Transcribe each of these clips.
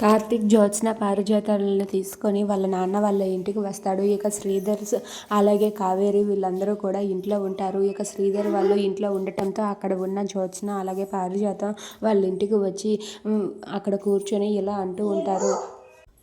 కార్తీక్ జ్యోత్స్న పారిజాతాలను తీసుకొని వాళ్ళ నాన్న వాళ్ళ ఇంటికి వస్తాడు. ఇక శ్రీధర్ అలాగే కావేరి వీళ్ళందరూ కూడా ఇంట్లో ఉంటారు. ఇక శ్రీధర్ వాళ్ళు ఇంట్లో ఉండటంతో అక్కడ ఉన్న జ్యోత్స్న అలాగే పారిజాతం వాళ్ళ ఇంటికి వచ్చి అక్కడ కూర్చొని ఇలా అంటూ ఉంటారు.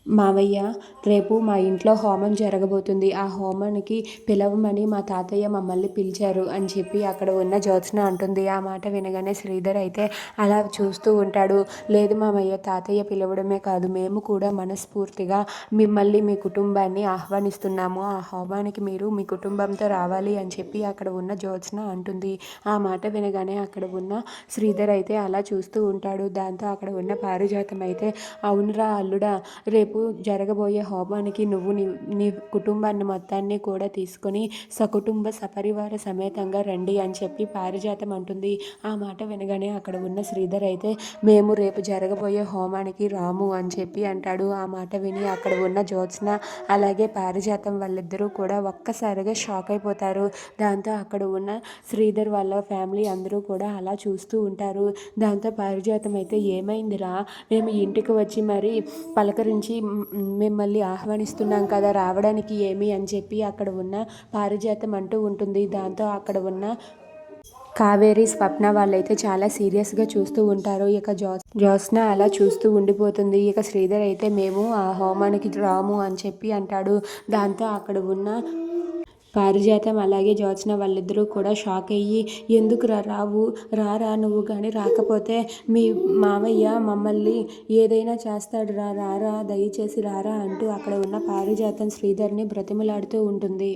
మావయ్య రేపు మా ఇంట్లో హోమం జరగబోతుంది. ఆ హోమానికి పిలవమని మా తాతయ్య మమ్మల్ని పిలిచారు అని చెప్పి అక్కడ ఉన్న జ్యోత్స్న అంటుంది. ఆ మాట వినగానే శ్రీధర్ అయితే అలా చూస్తూ ఉంటాడు. లేదు మామయ్య తాతయ్య పిలవడమే కాదు. మేము కూడా మనస్ఫూర్తిగా మిమ్మల్ని మీ కుటుంబాన్ని ఆహ్వానిస్తున్నాము. ఆ హోమానికి మీరు మీ కుటుంబంతో రావాలి అని చెప్పి అక్కడ ఉన్న జ్యోత్స్న అంటుంది. ఆ మాట వినగానే అక్కడ ఉన్న శ్రీధర్ అయితే అలా చూస్తూ ఉంటాడు. దాంతో అక్కడ ఉన్న పారిజాతం అయితే అవునురా అల్లుడా రేపు జరగబోయే హోమానికి నువ్వు నీ నీ కుటుంబాన్ని మొత్తాన్ని కూడా తీసుకొని సకుటుంబ సపరివార సమేతంగా రండి అని చెప్పి పారిజాతం అంటుంది. ఆ మాట వినగానే అక్కడ ఉన్న శ్రీధర్ అయితే మేము రేపు జరగబోయే హోమానికి రాము అని చెప్పి అంటాడు. ఆ మాట విని అక్కడ ఉన్న జ్యోత్స్న అలాగే పారిజాతం వాళ్ళిద్దరూ కూడా ఒక్కసారిగా షాక్ అయిపోతారు. దాంతో అక్కడ ఉన్న శ్రీధర్ వాళ్ళ ఫ్యామిలీ అందరూ కూడా అలా చూస్తూ ఉంటారు. దాంతో పారిజాతం అయితే ఏమైందిరా? మేము ఇంటికి వచ్చి మరి పలకరించి మిమ్మల్ని ఆహ్వానిస్తున్నాం కదా రావడానికి ఏమి అని చెప్పి అక్కడ ఉన్న పారిజాతం అంటూ ఉంటుంది. దాంతో అక్కడ ఉన్న కావేరి స్వప్న వాళ్ళైతే చాలా సీరియస్గా చూస్తూ ఉంటారు. ఇక జోస్ జ్యోత్స్న అలా చూస్తూ ఉండిపోతుంది. ఇక శ్రీధర్ అయితే మేము ఆ హోమానికి రాము అని చెప్పి అంటాడు. దాంతో అక్కడ ఉన్న పారిజాతం అలాగే జ్యోత్స్న వాళ్ళిద్దరూ కూడా షాక్ అయ్యి ఎందుకు రా రావు? రారా నువ్వు కానీ రాకపోతే మీ మామయ్య మమ్మల్ని ఏదైనా చేస్తాడు రా రారా దయచేసి రారా అంటూ అక్కడ ఉన్న పారిజాతం శ్రీధర్ని బ్రతిమలాడుతూ ఉంటుంది.